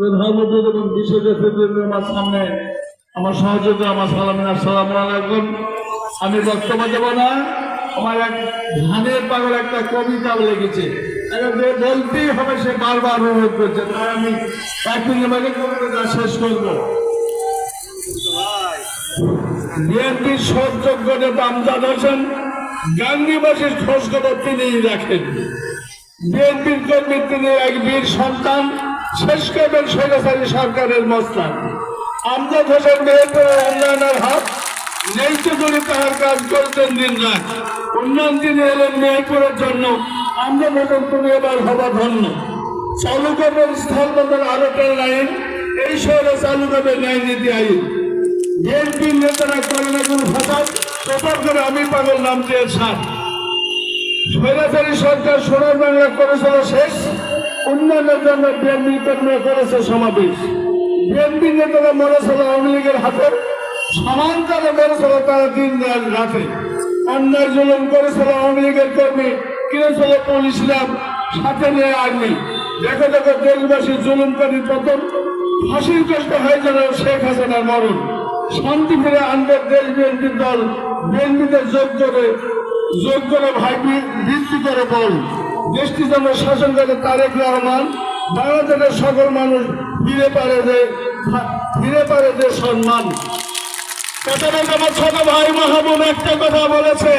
প্রধানমন্ত্রী এবং বিশেষ আমার সামনে আমার সহযোগী, আমার সালামিন আসসালাম আলাইকুম। আমি বক্তব্য দেব না। আমার এক ধানের পাগল একটা কবিতা যে বলতেই হবে, সে বারবার অনুরোধ করছে। তাই আমি এক মিনিট মধ্যে কবিতা শেষ করব। বিএনপির সহযোগ্য নেতা আমজাদ হোসেন গান্ধীবাসীর খোঁজ খবর তিনিই রাখেন বিএনপির কর্মী তিনি এক বীর সন্তান। শেষ করবেন স্বৈরাচারী সরকারের মস্তান আমজাদ হোসেন মেহেরপুরের উন্নয়নের হাত নেইতে জড়িত তাহার কাজ করতেন দিন রাত। উন্নয়ন তিনি এলেন মেহেরপুরের জন্য, আমরা বলুন তুমি এবার হবা ধন্য। চালু করবেন স্থলবন্দর আলোকের লাইন, এই শহরে চালু করবে ন্যায় নীতি আইন। বিএনপির নেতারা করে না কোনো ফাঁসাদ প্রচার করে আমি পাগল নাম দিয়ে সাত স্বৈরাচারী সরকার সোনার বাংলা করেছিল শেষ উন্নয়নের জন্য বিএনপি কর্মীরা করেছে সমাবেশ। বিএনপি নেতারা মরেছিল আওয়ামী লীগের হাতে সমান্তরে মরেছিল তারা দিন রাতে অন্যায় জুলুম করেছিল আওয়ামী লীগের কর্মী, কিনেছিল পুলিশ ল্যাব, সাথে নিয়ে আর্মি। দেখো দেখো, দেশবাসী জুলুমকারী পতন ফাঁসির কষ্ট হয়ে যেন শেখ হাসিনার মরণ। শান্তি ফিরে আনবে দেশ বিএনপির দল। বিএনপিতে যোগ করে যোগ করে ভাই বৃদ্ধি করে বল। দেশটি যেন শাসন করে তারেক রহমান, বাংলাদেশের সকল মানুষ ফিরে পারে যে ফিরে পারে যে সম্মান। আমার ছোট ভাই মাহবুব একটা কথা বলেছে,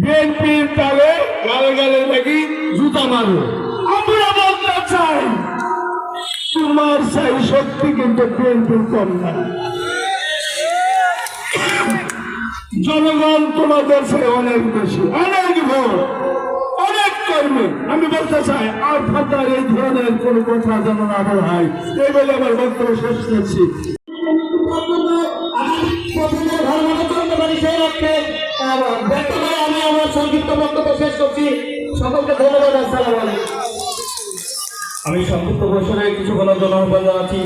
বিএনপির তালে গালে গালে লাগি জুতা মারো। আমরা বলতে চাই, তোমার চাই শক্তি কিন্তু বিএনপির কম না। জনগণ তোমাদের অনেক বেশি, অনেক আমি বলতে চাই এই ধরনের কথা যেন না এই বলে আমার বক্তব্য শেষ করছি। সংক্ষিপ্ত ধন্যবাদ আমি সংক্ষিপ্ত ঘোষণায় কিছু বলার জন্য আহ্বান জানাচ্ছি।